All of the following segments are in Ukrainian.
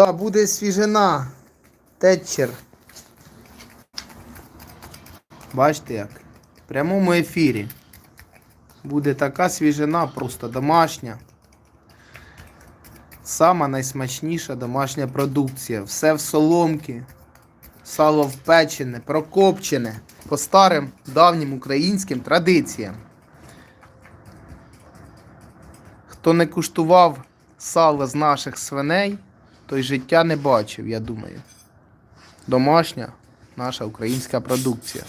Да, буде свіжина. Тетчер. Бачите як? В прямому ефірі. Буде така свіжина, просто домашня. Сама найсмачніша домашня продукція. Все в соломки. Сало впечене, прокопчене по старим давнім українським традиціям. Хто не куштував сало з наших свиней, той життя не бачив, я думаю. Домашня наша українська продукція.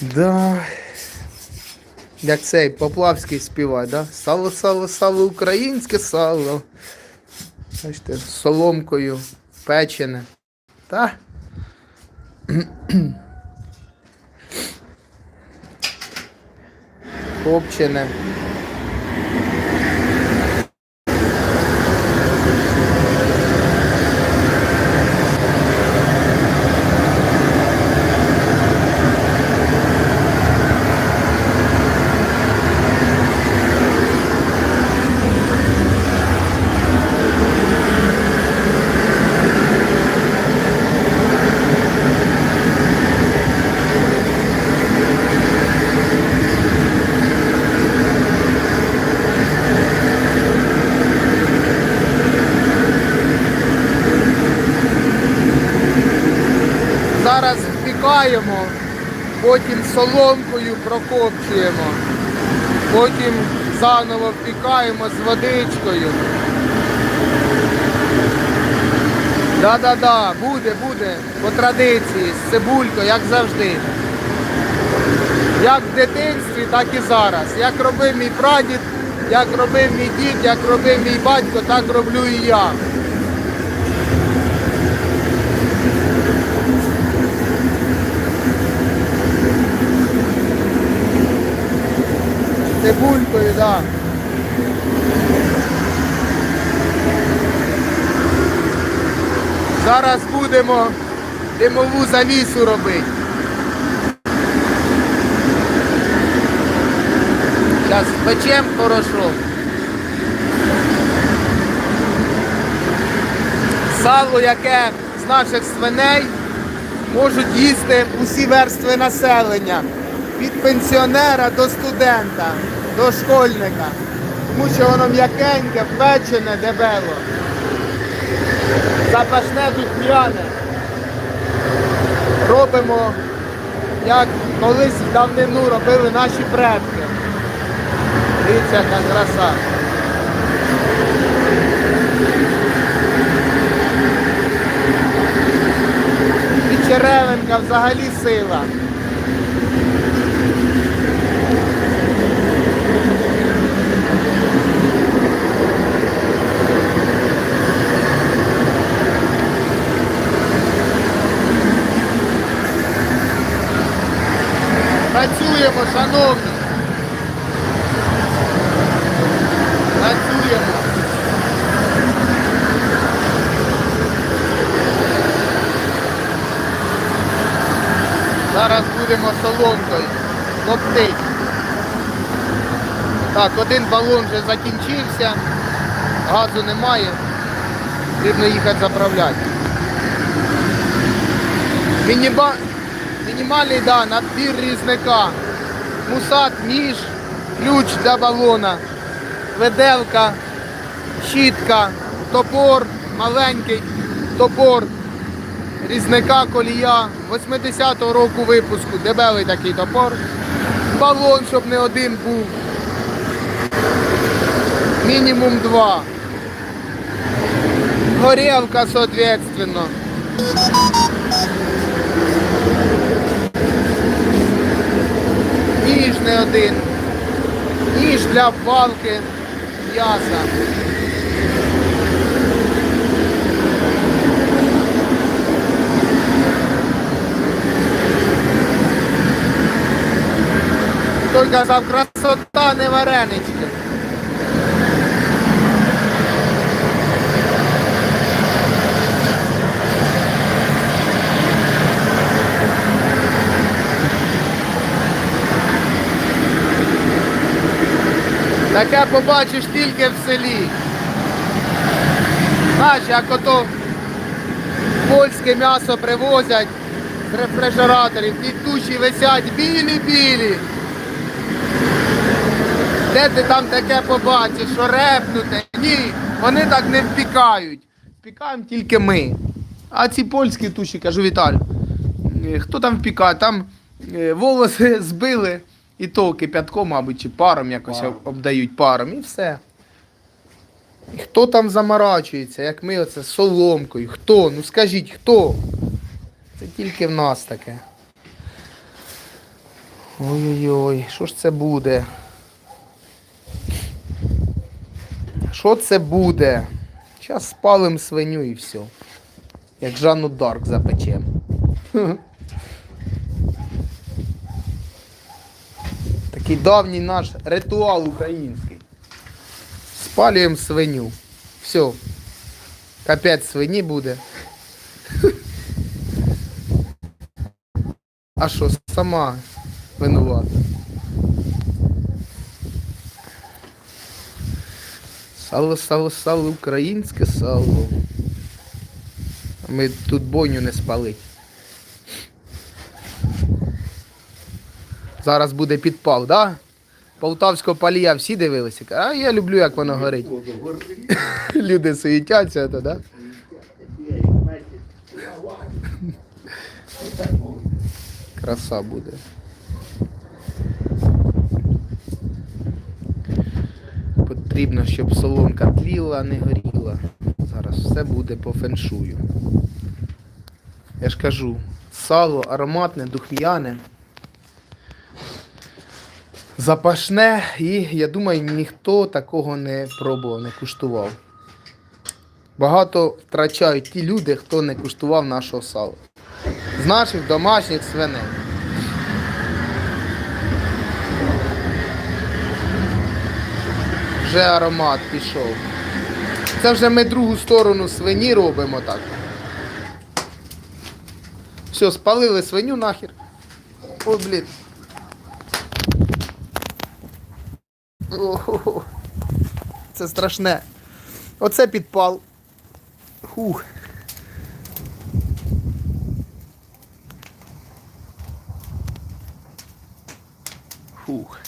Да. Як цей Поплавський співає, да? Сало, сало, сало, українське сало. Бачите, з соломкою печене. Та? Копчене. Зараз впікаємо, потім соломкою прокопчуємо, потім заново впікаємо з водичкою. Да-да-да, буде, буде, по традиції, з цибулькою, як завжди. Як в дитинстві, так і зараз. Як робив мій прадід, як робив мій дід, як робив мій батько, так роблю і я. Цибулькою, да. Зараз будемо димову завісу робити. Зараз печем хорошо. Сало, яке з наших свиней можуть їсти усі верстви населення. Від пенсіонера до студента, до школьника. Тому що воно м'якеньке, печене, дебело. Запашне духмяне. Робимо, як колись давнину робили наші предки. Дивіться, яка краса. І черевенка взагалі сила. Працюємо, шановні. Працюємо. Зараз будемо соломкою коптити. Так, один балон вже закінчився, газу немає, потрібно їхати заправляти. Мініба... Мінімальний да, набір різника. Мусат, ніж, ключ для балона, веделка, щітка, топор, маленький топор, різника колія 80-го року випуску, дебелий такий топор. Балон, щоб не один був. Мінімум два. Горілка, соответственно. Ніж не один. Ніж для банки м'яса. Той казав, красота не варенички. Таке побачиш тільки в селі. Знаєш, як ото польське м'ясо привозять з рефрижераторів, ті туші висять білі-білі. Де ти там таке побачиш, що репнуте? Ні, вони так не впікають. Впікаємо тільки ми. А ці польські туші, кажу Віталь, е, хто там впікає? Там е, волоси збили і то кипятком, мабуть, чи паром якось Паром. обдають паром і все. І хто там заморачується, як ми оце з соломкою? Хто? Ну скажіть, хто? Це тільки в нас таке. Ой-ой-ой, що ж це буде? Що це буде? Зараз спалим свиню і все. Як Жанну Дарк запечем. Такий давній наш ритуал український. Спалюємо свиню. Все. Капець свині буде. А що, сама винувата? Сало, сало, сало, українське сало. Ми тут бойню не спалить. Зараз буде підпал, да? Полтавського палія всі дивилися. А я люблю, як воно горить. Люди суетяться, то, да? Краса буде. Потрібно, щоб соломка тліла, не горіла. Зараз все буде по феншую. Я ж кажу, сало ароматне, духм'яне. Запашне і я думаю, ніхто такого не пробував, не куштував. Багато втрачають ті люди, хто не куштував нашого сала. З наших домашніх свиней. Вже аромат пішов. Це вже ми другу сторону свині робимо так. Все, спалили свиню нахер. Ой, блін. Ого. Це страшне. Оце підпал. Хух. Фух.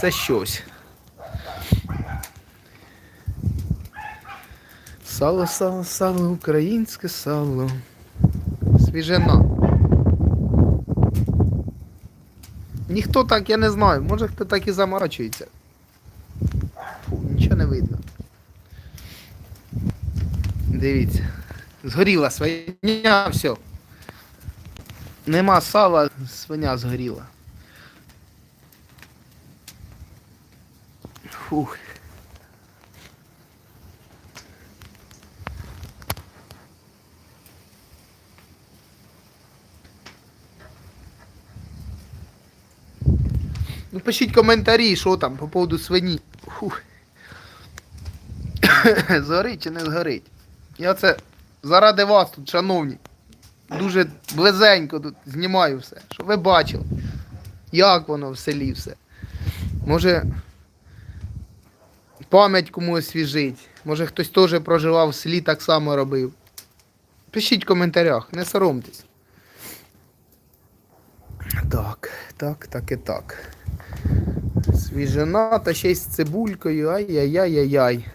Це щось. Сало, сало, сало, українське сало. Свіжина. Ніхто так, я не знаю, може хто так і заморачується. Фу, нічого не видно. Дивіться. Згоріла свиня, все. Нема сала, свиня згоріла. Фух. Ну пишіть коментарі, що там по поводу свині. Згорить чи не згорить. Я це заради вас тут, шановні. Дуже близенько тут знімаю все, щоб ви бачили, як воно в селі все. Може пам'ять комусь свіжить. Може хтось теж проживав в селі, так само робив. Пишіть в коментарях, не соромтесь. Так, так, так і так. Свіжина та ще й з цибулькою. Ай-яй-яй-яй-яй.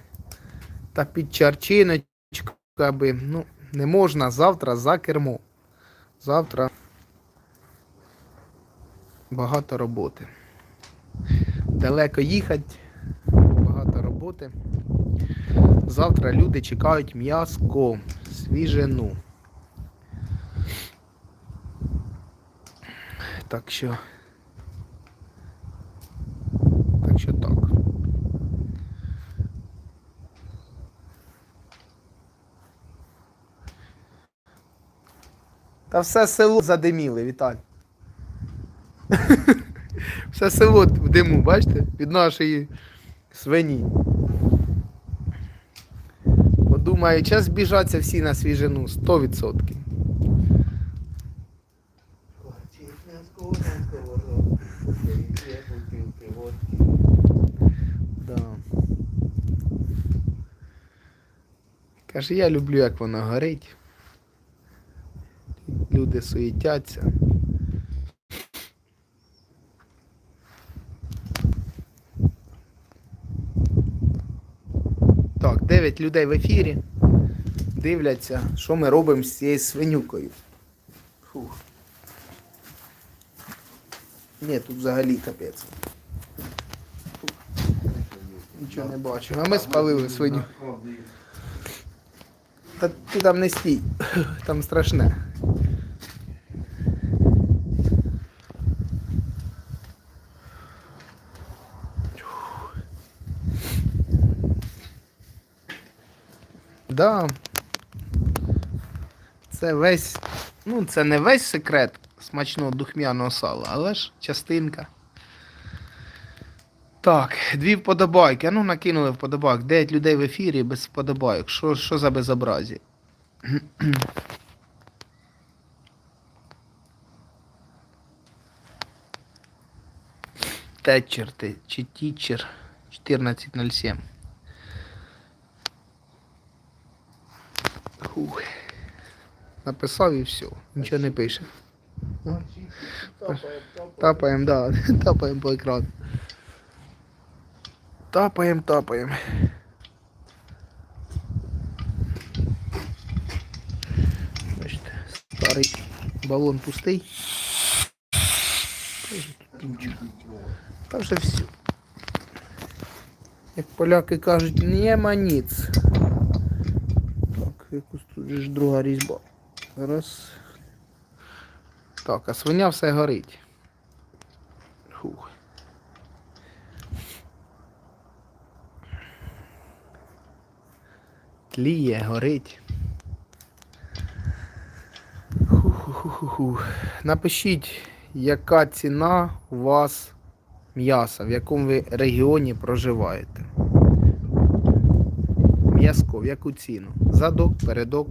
Та під чарчиночку, аби, ну, не можна завтра за кермо. Завтра багато роботи. Далеко їхати, багато роботи. Завтра люди чекають м'язко, свіжину. Так що. Так що так. Та все село задиміли, Віталь. Все село в диму, бачите? Від нашої свині. Подумаю, час збіжаться всі на свіжину 100%. Каже, я люблю, як воно горить. Люди суетяться. Так, 9 людей в ефірі. Дивляться, що ми робимо з цією свинюкою. Фух. Ні, тут взагалі капець. Нічого не бачу. А ми спалили свиню. Та ти там не стій, там страшне. Да. Це весь, ну це не весь секрет смачного духмяного сала, але ж частинка. Так, дві вподобайки. А ну накинули вподобайк. 9 людей в ефірі без вподобайок. Що, що за безобразі? Тетчер ти чи тічер 1407. Фух. Написав і все. Нічого не пише. Тапаємо, да, тапаємо по екрану. Тапаємо, тапаємо. Бачите, старий балон пустий. Та вже все. Як поляки кажуть, нема ніц. Так, якось тут ж друга різьба. Раз. Так, а свиня все горить. Фух. Тліє, горить. Напишіть, яка ціна у вас м'яса, в якому ви регіоні проживаєте. М'яско, в яку ціну? Задок, передок.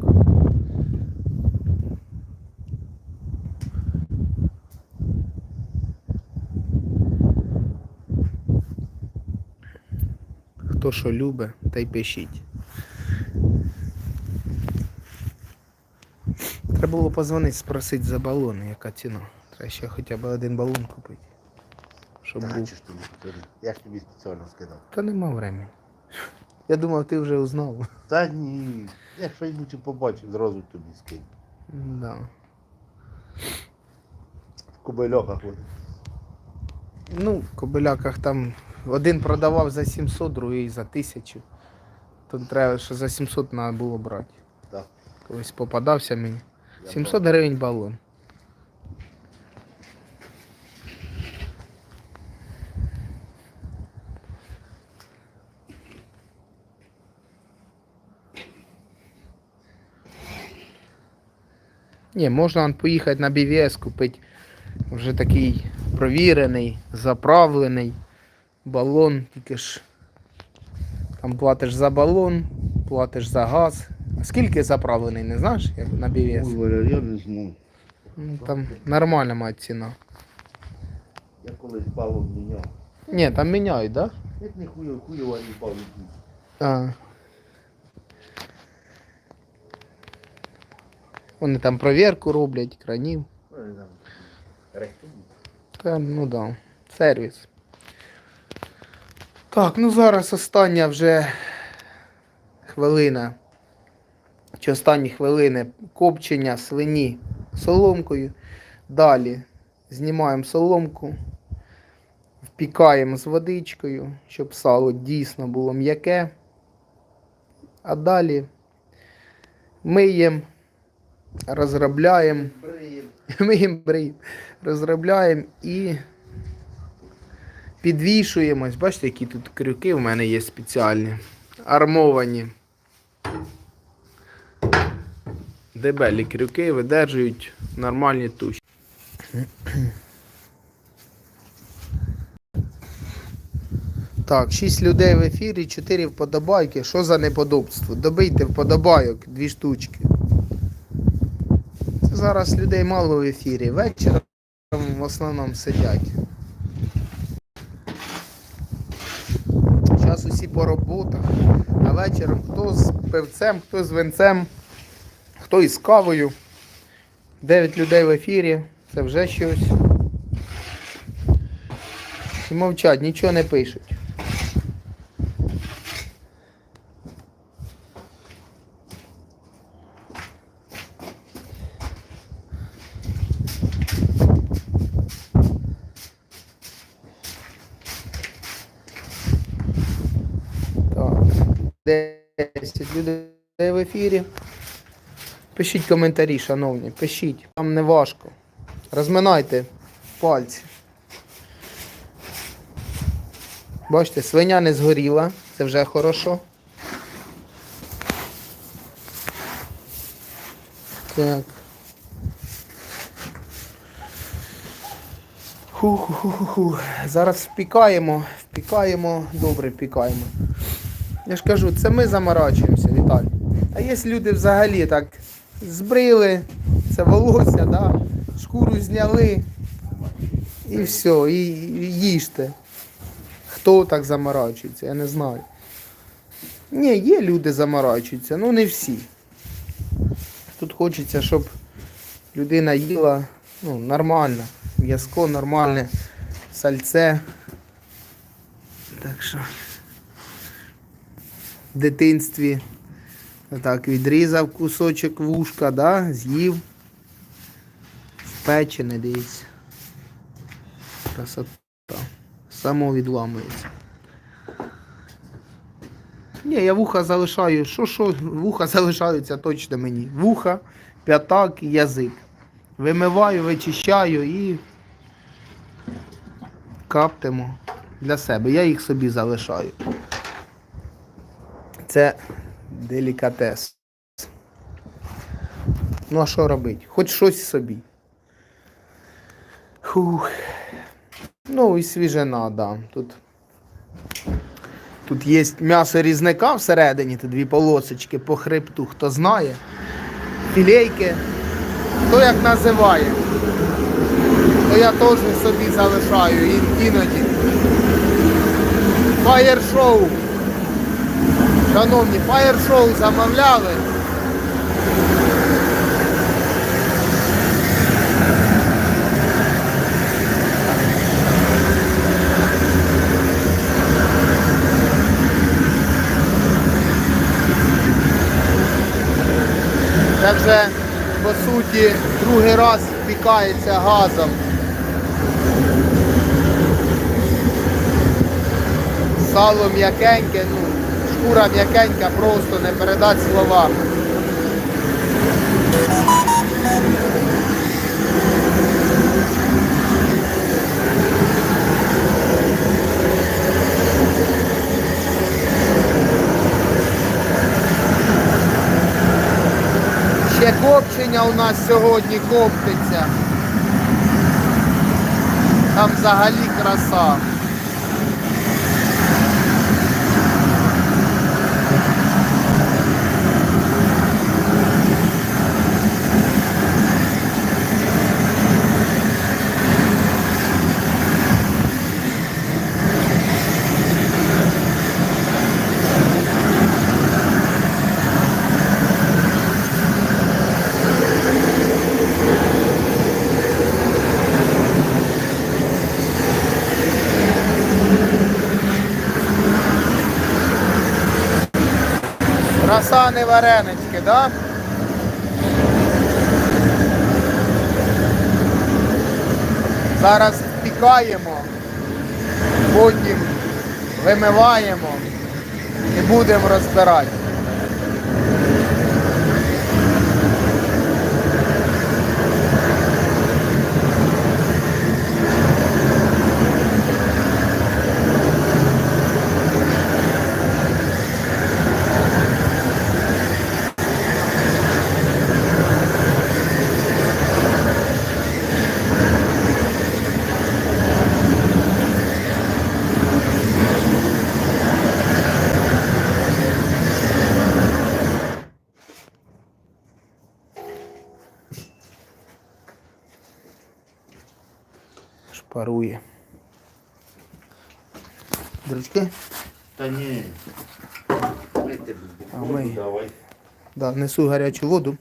Хто що любить, та й пишіть. Треба було позвонити, спросити за балони, яка ціна. Треба ще хоча б один балон купити. Щоб був. Бачиш тобі повторю. Я ж тобі спеціально скидав. Та нема времени. Я думав, ти вже узнав. Та ні. Я що-небудь побачив, зразу тобі скину. Да. В кобильохах вони. Ну, в кобиляках там один продавав за 700, другий за 1000. То треба, що за 700 треба було брати. Так. Колись попадався мені. Я 700 гривень балон. Ні, можна поїхати на BVS, купити вже такий провірений, заправлений балон, тільки ж там платиш за балон, платиш за газ. А скільки заправлений, не знаєш, як на BVS? Ой, Валя, я не знаю. Ну, там нормальна має ціна. Я колись балон міняв. Ні, там міняють, так? Як не хуйово, хуйово не балон. Да? А. Вони там провірку роблять, кранів. Там рехтують. Та, ну да, сервіс. Так, ну зараз остання вже хвилина. Чи останні хвилини копчення свині соломкою. Далі знімаємо соломку, впікаємо з водичкою, щоб сало дійсно було м'яке. А далі миємо, розробляємо. Ми їм бриємо, розробляємо і підвішуємось. Бачите, які тут крюки в мене є спеціальні. Армовані. Дебелі крюки видержують нормальні туші. Так, 6 людей в ефірі, 4 вподобайки. Що за неподобство? Добийте вподобайок, дві штучки. Це зараз людей мало в ефірі. Вечором в основному сидять. Зараз усі по роботах, а вечором хто з пивцем, хто з винцем, хто із кавою. Дев'ять людей в ефірі, це вже щось. І мовчать, нічого не пишуть. 10 людей в ефірі. Пишіть коментарі, шановні, пишіть. Вам не важко. Розминайте пальці. Бачите, свиня не згоріла, це вже хорошо. Так. Ху-ху-ху-ху. Зараз впікаємо, впікаємо, добре впікаємо. Я ж кажу, це ми заморачуємося, Віталій. А є люди взагалі так збрили, це волосся, да? шкуру зняли і все, і, їжте. Хто так заморачується, я не знаю. Ні, є люди заморачуються, ну не всі. Тут хочеться, щоб людина їла ну, нормально, м'язко нормальне, сальце. Так що в дитинстві так відрізав кусочок вушка, да, з'їв. Спечене, дивіться. Красота. Само відламується. Ні, я вуха залишаю. Що, що, вуха залишаються точно мені. Вуха, п'ятак і язик. Вимиваю, вичищаю і каптимо для себе. Я їх собі залишаю. Це делікатес. Ну а що робити? Хоч щось собі. Фух. Ну і свіжина, да. Тут, тут є м'ясо різника всередині, тут дві полосочки по хребту, хто знає. Філейки. Хто як називає. То я теж собі залишаю іноді. Фаєр-шоу. Шановні, фаєр-шоу замовляли. Це вже, по суті, другий раз впікається газом. Сало м'якеньке, ну, шкура м'якенька, просто не передати словами. Ще копчення у нас сьогодні коптиться. Там взагалі краса. Краса варенички, да? Зараз впікаємо, потім вимиваємо і будемо розбирати. Шпарує. Друзки, Та ні. Ми тебе А ми- давай. Несу гарячу воду.